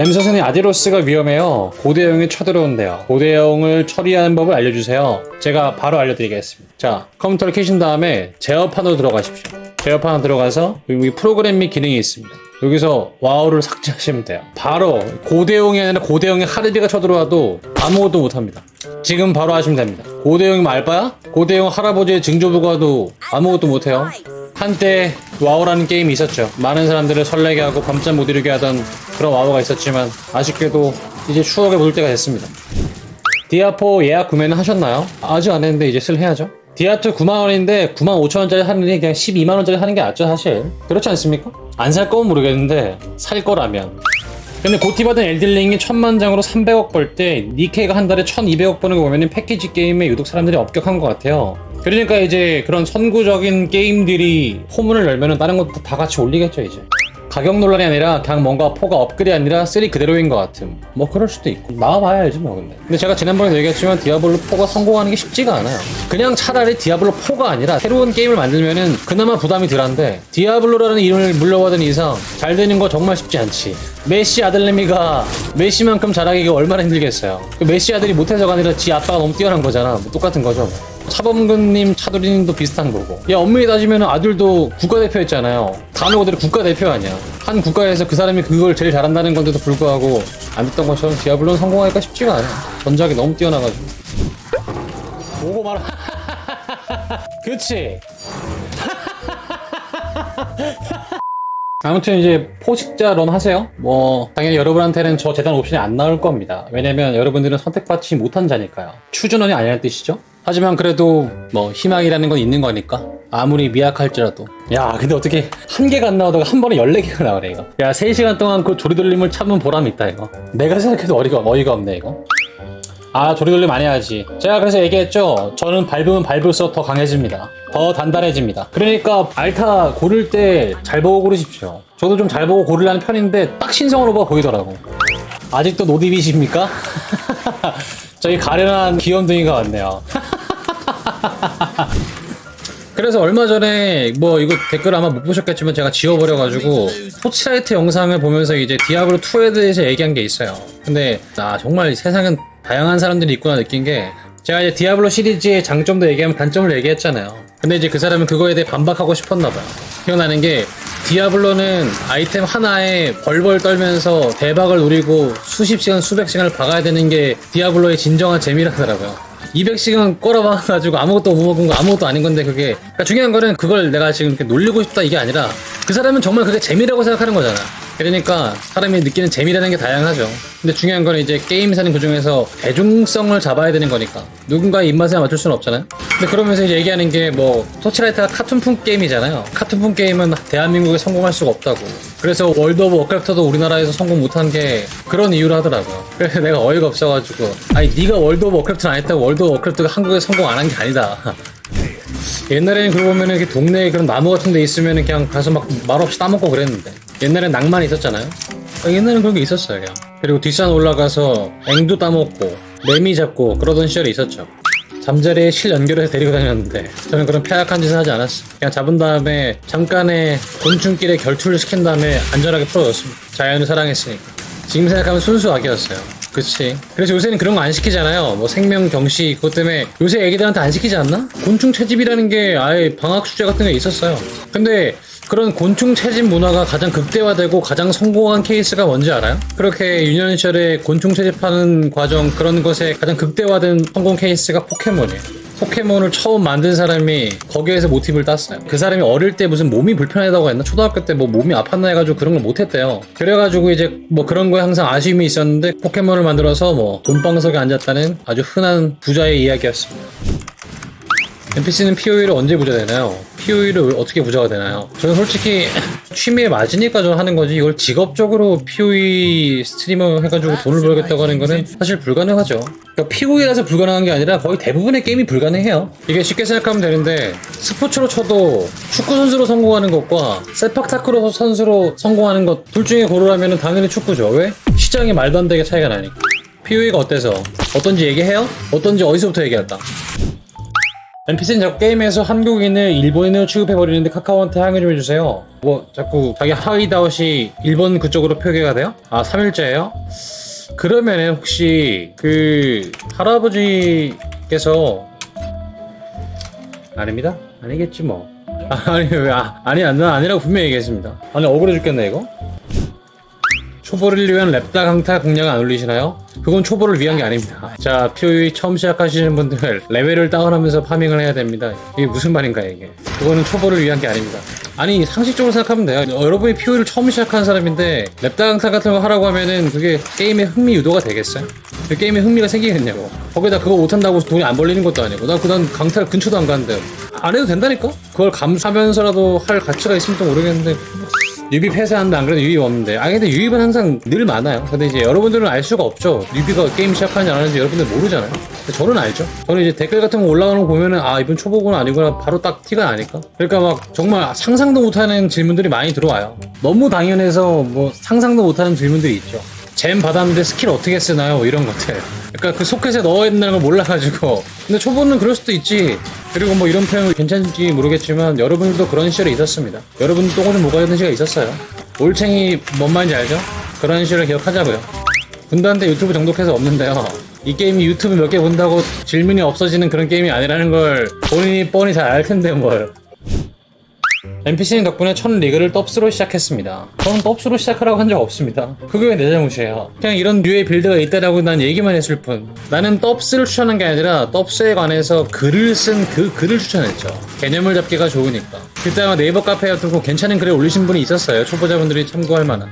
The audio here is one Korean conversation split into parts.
엠서슨의 아디로스가 위험해요. 고대영이 쳐들어온대요. 고대영을 처리하는 법을 알려주세요. 제가 바로 알려드리겠습니다. 자, 컴퓨터를 켜신 다음에 제어판으로 들어가십시오. 제어판 들어가서 여기 프로그램 및 기능이 있습니다. 여기서 와우를 삭제하시면 돼요. 바로 고대용이 아니라 고대용의 하르비가 쳐들어와도 아무것도 못합니다. 지금 바로 하시면 됩니다. 고대용이 말바야? 고대용 할아버지의 증조부가도 아무것도 못해요. 한때 와우라는 게임이 있었죠. 많은 사람들을 설레게 하고 밤잠 못 이루게 하던 그런 와우가 있었지만 아쉽게도 이제 추억에 묻을 때가 됐습니다. 디아포 예약 구매는 하셨나요? 아직 안 했는데 이제 슬 해야죠. 디아트 9만원인데 9만 5천원짜리 하느니 그냥 12만원짜리 하는 게 낫죠 사실 그렇지 않습니까? 안 살 거면 모르겠는데 살 거라면 근데 고티 받은 엘딜링이 천만 장으로 300억 벌 때 니케가 한 달에 1200억 버는 거 보면 패키지 게임에 유독 사람들이 업격한 것 같아요. 그러니까 이제 그런 선구적인 게임들이 포문을 열면은 다른 것도 다 같이 올리겠죠 이제 가격 논란이 아니라 그냥 뭔가 포가 업글이 아니라 3 그대로인 것 같음. 뭐 그럴 수도 있고. 나와봐야 알지 뭐 근데. 근데 제가 지난번에 얘기했지만 디아블로 4가 성공하는 게 쉽지가 않아요. 그냥 차라리 디아블로 4가 아니라 새로운 게임을 만들면은 그나마 부담이 덜한데 디아블로라는 이름을 물려받은 이상 잘 되는 거 정말 쉽지 않지. 메시 아들내미가 메시만큼 잘하기가 얼마나 힘들겠어요. 그 메시 아들이 못해서가 아니라 지 아빠가 너무 뛰어난 거잖아. 뭐 똑같은 거죠 차범근님, 차두리님도 비슷한 거고. 야, 엄밀히 따지면 아들도 국가대표였잖아요. 단어 그대로 국가대표 아니야. 한 국가에서 그 사람이 그걸 제일 잘한다는 건데도 불구하고 안 됐던 것처럼 디아블로는 성공하기가 쉽지가 않아. 전작이 너무 뛰어나가지고. 보고 말아. 그치? 아무튼 이제 포식자 런 하세요. 뭐 당연히 여러분한테는 저 재단 옵션이 안 나올 겁니다. 왜냐면 여러분들은 선택받지 못한 자니까요. 추준원이 아니라는 뜻이죠. 하지만 그래도 뭐 희망이라는 건 있는 거니까 아무리 미약할지라도. 야 근데 어떻게 한 개가 안 나오다가 한 번에 14개가 나오네 이거. 야 3시간 동안 그 조리돌림을 참은 보람이 있다 이거. 내가 생각해도 어이가, 어이가 없네 이거. 아 조리돌림 많이 해야지. 제가 그래서 얘기했죠. 저는 밟으면 밟을수록 더 강해집니다. 더 단단해집니다. 그러니까 알타 고를 때 잘 보고 고르십시오. 저도 좀 잘 보고 고르려는 편인데 딱 신성으로 보이더라고. 아직도 노디빗입니까? 저희 가련한 귀염둥이가 왔네요 그래서 얼마 전에 뭐 이거 댓글 아마 못 보셨겠지만 제가 지워버려가지고 포치라이트 영상을 보면서 이제 디아블로 2에 대해서 얘기한 게 있어요. 근데 아 정말 세상엔 다양한 사람들이 있구나 느낀 게 제가 이제 디아블로 시리즈의 장점도 얘기하면 단점을 얘기했잖아요. 근데 이제 그 사람은 그거에 대해 반박하고 싶었나 봐요. 기억나는 게 디아블로는 아이템 하나에 벌벌 떨면서 대박을 노리고 수십 시간 수백 시간을 박아야 되는 게 디아블로의 진정한 재미라더라고요. 200시간 꼬라박아가지고 아무것도 못 먹은 거 아무것도 아닌 건데 그게. 그러니까 중요한 거는 그걸 내가 지금 이렇게 놀리고 싶다 이게 아니라 그 사람은 정말 그게 재미라고 생각하는 거잖아 그러니까 사람이 느끼는 재미라는 게 다양하죠. 근데 중요한 거는 이제 게임사는 그 중에서 대중성을 잡아야 되는 거니까. 누군가의 입맛에 맞출 수는 없잖아요. 근데 그러면서 이제 얘기하는 게 뭐 토치라이트가 카툰풍 게임이잖아요. 카툰풍 게임은 대한민국에 성공할 수가 없다고. 그래서 월드 오브 워크래프트도 우리나라에서 성공 못한 게 그런 이유로 하더라고요. 그래서 내가 어이가 없어가지고. 아니 네가 월드 오브 워크래프트를 안 했다고 월드 오브 워크래프트가 한국에 성공 안 한 게 아니다. 옛날에는 그러고 보면은 동네에 그런 나무 같은 데 있으면은 그냥 가서 막 말없이 따먹고 그랬는데 옛날엔 낭만이 있었잖아요 아, 옛날엔 그런 게 있었어요 그리고 뒷산 올라가서 앵두 따먹고 매미 잡고 그러던 시절이 있었죠 잠자리에 실 연결해서 데리고 다녔는데 저는 그런 폐악한 짓을 하지 않았어요 그냥 잡은 다음에 잠깐의 곤충길에 결투를 시킨 다음에 안전하게 풀어줬습니다 자연을 사랑했으니까 지금 생각하면 순수 악이었어요 그치. 그래서 요새는 그런 거 안 시키잖아요. 뭐 생명 경시 그것 때문에 요새 애기들한테 안 시키지 않나? 곤충 채집이라는 게 아예 방학 숙제 같은 게 있었어요. 근데 그런 곤충 채집 문화가 가장 극대화되고 가장 성공한 케이스가 뭔지 알아요? 그렇게 유년 시절에 곤충 채집하는 과정 그런 것에 가장 극대화된 성공 케이스가 포켓몬이에요. 포켓몬을 처음 만든 사람이 거기에서 모티브를 땄어요. 그 사람이 어릴 때 무슨 몸이 불편하다고 했나? 초등학교 때 뭐 몸이 아팠나 해가지고 그런 걸 못했대요. 그래가지고 이제 뭐 그런 거에 항상 아쉬움이 있었는데 포켓몬을 만들어서 뭐 돈방석에 앉았다는 아주 흔한 부자의 이야기였습니다. NPC는 POE를 언제 부자 되나요? POE를 어떻게 부자가 되나요? 저는 솔직히 취미에 맞으니까 저 하는 거지 이걸 직업적으로 POE 스트리머 해가지고 돈을 벌겠다고 하는 거는 사실 불가능하죠. 그러니까 POE라서 불가능한 게 아니라 거의 대부분의 게임이 불가능해요. 이게 쉽게 생각하면 되는데 스포츠로 쳐도 축구 선수로 성공하는 것과 세팍타크로 선수로 성공하는 것 둘 중에 고르라면 당연히 축구죠. 왜? 시장이 말도 안 되게 차이가 나니까. POE가 어때서? 어떤지 얘기해요? 어떤지 어디서부터 얘기할까? NPC는 자꾸 게임에서 한국인을 일본인으로 취급해버리는데 카카오한테 항의 좀 해주세요. 뭐 자꾸 자기 하이다웃이 일본 그쪽으로 표기가 돼요? 아 3일째예요? 그러면은 혹시 그 할아버지께서 아닙니다. 아니겠지 뭐. 아, 아니 왜 아, 아니 난 아니라고 분명히 얘기했습니다. 아니 억울해 죽겠네 이거. 초보를 위한 랩다 강타 공략은 안 올리시나요? 그건 초보를 위한 게 아닙니다. 자, POE 처음 시작하시는 분들 레벨을 다운하면서 파밍을 해야 됩니다. 이게 무슨 말인가 이게? 그거는 초보를 위한 게 아닙니다. 아니 상식적으로 생각하면 돼요. 여러분이 POE를 처음 시작한 사람인데 랩다 강타 같은 거 하라고 하면은 그게 게임의 흥미 유도가 되겠어요? 그 게임에 흥미가 생기겠냐고. 거기다 그거 못한다고 돈이 안 벌리는 것도 아니고 나 그다음 강탈 근처도 안 가는데 안 해도 된다니까? 그걸 감수하면서라도 할 가치가 있으면 또 모르겠는데 유비 폐쇄하는데 안 그래도 유입 없는데. 아 근데 유입은 항상 늘 많아요. 근데 이제 여러분들은 알 수가 없죠. 유비가 게임 시작하는지 안 하는지 여러분들 모르잖아요. 근데 저는 알죠. 저는 이제 댓글 같은 거 올라오는 거 보면은 아 이분 초보구나 아니구나 바로 딱 티가 나니까. 그러니까 막 정말 상상도 못하는 질문들이 많이 들어와요. 너무 당연해서 뭐 상상도 못하는 질문들이 있죠 잼 받았는데 스킬 어떻게 쓰나요? 뭐 이런 것들. 그러니까 그 소켓에 넣어야 된다는 걸 몰라가지고. 근데 초보는 그럴 수도 있지. 그리고 뭐 이런 표현 괜찮을지 모르겠지만 여러분들도 그런 시절이 있었습니다. 여러분도 똥을 좀 먹어야 되는 시가 있었어요. 올챙이 뭔 말인지 알죠? 그런 시절을 기억하자고요. 군단한테 유튜브 정독해서 없는데요. 이 게임이 유튜브 몇 개 본다고 질문이 없어지는 그런 게임이 아니라는 걸 본인이 뻔히 잘 알 텐데 뭘. NPC님 덕분에 첫 리그를 떱스로 시작했습니다. 저는 떱스로 시작하라고 한 적 없습니다. 그게 왜 내 잘못이에요. 그냥 이런 류의 빌드가 있다라고 난 얘기만 했을 뿐. 나는 떱스를 추천한 게 아니라 떱스에 관해서 글을 쓴 그 글을 추천했죠. 개념을 잡기가 좋으니까. 그때 아마 네이버 카페에 들고 괜찮은 글을 올리신 분이 있었어요. 초보자분들이 참고할 만한.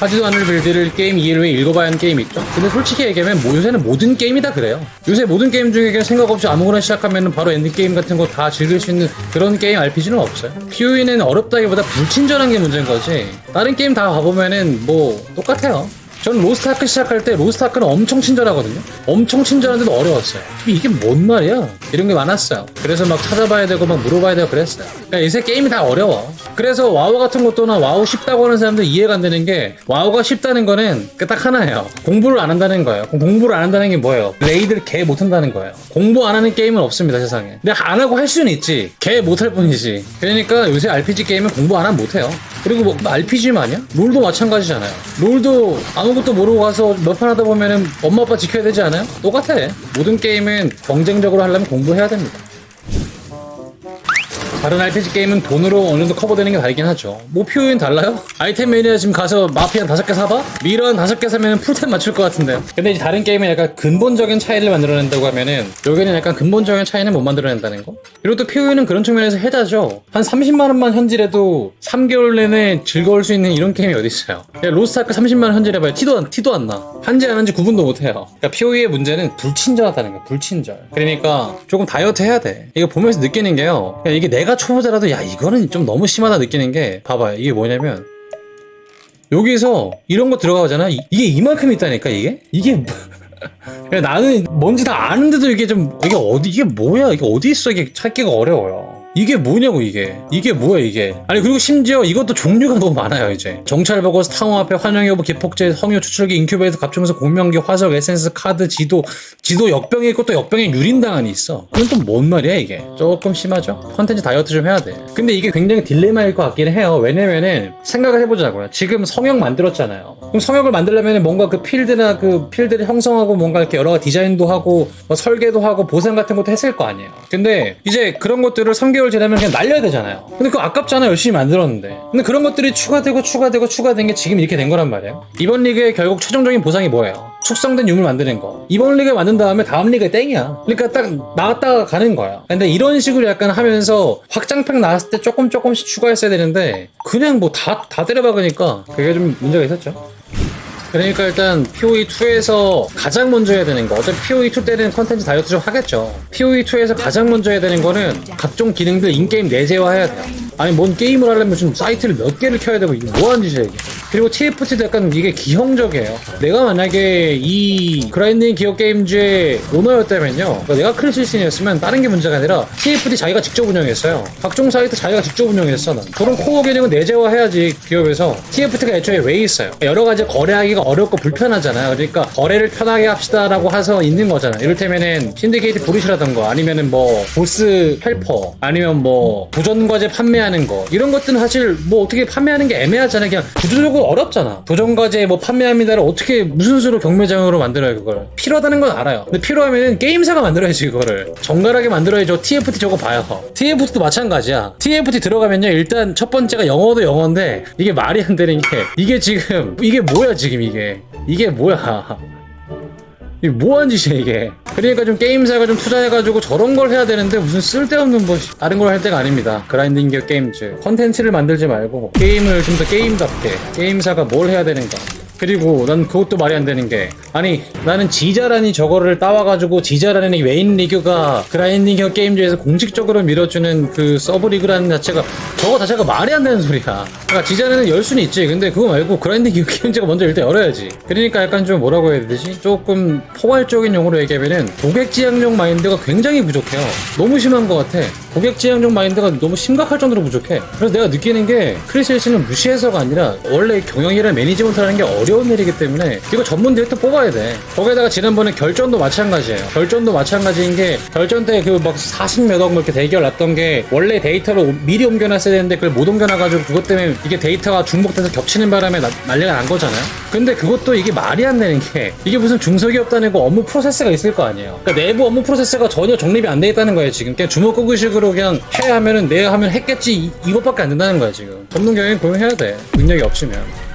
하지도 않을 빌드를 게임 이해를 위해 읽어봐야 하는 게임 있죠? 근데 솔직히 얘기하면 뭐 요새는 모든 게임이 다 그래요. 요새 모든 게임 중에 그냥 생각 없이 아무거나 시작하면 바로 엔드게임 같은 거 다 즐길 수 있는 그런 게임 RPG는 없어요. POE는 어렵다기보다 불친절한 게 문제인 거지. 다른 게임 다 가보면은 뭐 똑같아요. 저는 로스트아크 시작할 때 로스트아크는 엄청 친절하거든요. 엄청 친절한데도 어려웠어요. 이게 뭔 말이야? 이런 게 많았어요. 그래서 막 찾아봐야 되고 막 물어봐야 되고 그랬어요. 그러니까 요새 게임이 다 어려워. 그래서 와우 같은 것도나 와우 쉽다고 하는 사람들 이해가 안 되는 게 와우가 쉽다는 거는 그딱 하나예요. 공부를 안 한다는 거예요. 공부를 안 한다는 게 뭐예요? 레이드를 개 못한다는 거예요. 공부 안 하는 게임은 없습니다 세상에. 근데 안 하고 할 수는 있지. 개 못할 뿐이지. 그러니까 요새 RPG 게임은 공부 안 하면 못해요. 그리고 뭐 RPG만이야? 롤도 마찬가지잖아요. 롤도 아무것도 모르고 가서 몇 판 하다 보면은 엄마 아빠 지켜야 되지 않아요? 똑같아. 모든 게임은 경쟁적으로 하려면 공부해야 됩니다. 다른 RPG 게임은 돈으로 어느 정도 커버되는 게 다르긴 하죠. 뭐 표현 달라요? 아이템 매니아 지금 가서 마피아 다섯 개 사봐? 미런 다섯 개 사면 풀템 맞출 것 같은데요. 근데 이제 다른 게임은 약간 근본적인 차이를 만들어낸다고 하면은 여기는 약간 근본적인 차이는 못 만들어낸다는 거. 그리고 또 POE는 그런 측면에서 해자죠. 한 30만 원만 현질해도 3개월 내내 즐거울 수 있는 이런 게임이 어디 있어요? 야, 로스트아크 30만 원 현질해봐야 티도 안 티도 안 나. 한지 안 한지 구분도 못 해요. 그러니까 POE의 문제는 불친절하다는 거야. 불친절. 그러니까 조금 다이어트 해야 돼. 이거 보면서 느끼는 게요. 그러니까 이게 내가 초보자라도 야 이거는 좀 너무 심하다 느끼는 게 봐봐요. 이게 뭐냐면 여기서 이런 거 들어가잖아. 이- 이게 이만큼 있다니까 이게? 이게 뭐- 나는 뭔지 다 아는데도 이게 좀 이게 어디 이게 뭐야? 이게 어디 있어? 이게 찾기가 어려워요. 이게 뭐냐고 이게. 이게 뭐야 이게. 아니 그리고 심지어 이것도 종류가 너무 많아요 이제. 정찰 보고 스타워 앞에 환영여부 기폭제 성유 추출기 인큐베이터 갑중서 공명기 화석 에센스 카드 지도 지도 역병이 있고 또 역병의 유린당한이 있어. 그건 또 뭔 말이야 이게? 조금 심하죠? 컨텐츠 다이어트 좀 해야 돼. 근데 이게 굉장히 딜레마일 것 같기는 해요. 왜냐면은 생각을 해보자고요. 지금 성역 만들었잖아요. 그럼 성역을 만들려면 뭔가 그 필드나 그 필드를 형성하고 뭔가 이렇게 여러 가지 디자인도 하고 뭐 설계도 하고 보상 같은 것도 했을 거 아니에요. 근데 이제 그런 것들을 3개 월 지나면 그냥 날려야 되잖아요. 근데 그거 아깝잖아? 열심히 만들었는데. 근데 그런 것들이 추가되고 추가되고 추가된 게 지금 이렇게 된 거란 말이에요. 이번 리그의 결국 최종적인 보상이 뭐예요? 숙성된 유물 만드는 거. 이번 리그에 만든 다음에 다음 리그에 땡이야. 그러니까 딱 나갔다가 가는 거야. 근데 이런 식으로 약간 하면서 확장팩 나왔을 때 조금 조금씩 추가했어야 되는데 그냥 뭐 다 다 때려박으니까 그게 좀 문제가 있었죠 그러니까 일단 POE2에서 가장 먼저 해야 되는 거. 어차피 POE2 때는 컨텐츠 다이어트 좀 하겠죠. POE2에서 가장 먼저 해야 되는 거는 각종 기능들 인게임 내재화해야 돼요 아니 뭔 게임을 하려면 좀 사이트를 몇 개를 켜야 되고 이게 뭐하는 짓이야 이게 그리고 TFT도 약간 이게 기형적이에요. 내가 만약에 이 그라인딩 기업 게임즈의 오너였다면요. 그러니까 내가 크리스신이었으면 다른 게 문제가 아니라 TFT 자기가 직접 운영했어요. 각종 사이트 자기가 직접 운영했어. 난. 그런 코어 개념은 내재화해야지 기업에서 TFT가 애초에 왜 있어요? 여러 가지 거래하기가 어렵고 불편하잖아요. 그러니까 거래를 편하게 합시다 라고 해서 있는 거잖아요. 이를테면은 신디케이트 브릿이라던가 아니면은 뭐 보스 헬퍼 아니면 뭐 도전 과제 판매하는 거 이런 것들은 사실 뭐 어떻게 판매하는 게 애매하잖아요. 그냥 구조적으로 어렵잖아. 도전 과제 뭐 판매합니다를 어떻게 무슨 수로 경매장으로 만들어요 그걸 필요하다는 건 알아요. 근데 필요하면은 게임사가 만들어야지 그거를 정갈하게 만들어야죠. TFT 저거 봐요. TFT도 마찬가지야. TFT 들어가면요 일단 첫 번째가 영어도 영어인데 이게 말이 안 되는 게 이게 지금 이게 뭐야 지금 이게 이게 뭐야. 이게 뭐한 짓이야 이게 그러니까 좀 게임사가 좀 투자해가지고 저런 걸 해야 되는데 무슨 쓸데없는 뭐 다른 걸 할 때가 아닙니다. 그라인딩 기업 게임즈 컨텐츠를 만들지 말고 게임을 좀 더 게임답게 게임사가 뭘 해야 되는가. 그리고 난 그것도 말이 안 되는 게 아니 나는 지자란이 저거를 따와가지고 지자란의 메인 리그가 그라인딩 기업 게임즈에서 공식적으로 밀어주는 그 서브 리그라는 자체가 저거 자체가 말이 안 되는 소리야. 그러니까 지자란은 열 수는 있지. 근데 그거 말고 그라인딩 기업 게임즈가 먼저 일단 열어야지. 그러니까 약간 좀 뭐라고 해야 되지? 조금 포괄적인 용어로 얘기하면은 고객 지향적 마인드가 굉장히 부족해요. 너무 심한 것 같아. 고객 지향적 마인드가 너무 심각할 정도로 부족해. 그래서 내가 느끼는 게 크리스 헬스는 무시해서가 아니라 원래 경영이랑 매니지먼트라는 게 어려운 일이기 때문에 이거 전문 디렉터 뽑아 야 돼. 거기다가 지난번에 결전도 마찬가지예요. 결전도 마찬가지인 게 결전 때 그 막 40몇억 뭐 이렇게 대결 났던 게 원래 데이터를 미리 옮겨놨어야 되는데 그걸 못 옮겨놔가지고 그것 때문에 이게 데이터가 중복돼서 겹치는 바람에 나- 난리가 난 거잖아요. 근데 그것도 이게 말이 안 되는 게 이게 무슨 중소기업 다니고 업무 프로세스가 있을 거 아니에요. 그러니까 내부 업무 프로세스가 전혀 정립이 안 돼 있다는 거예요 지금. 그냥 주먹구구식으로 그냥 해 하면은 내가 하면 했겠지 이, 이것밖에 안 된다는 거야 지금. 전문 경영 고용해야 돼. 능력이 없으면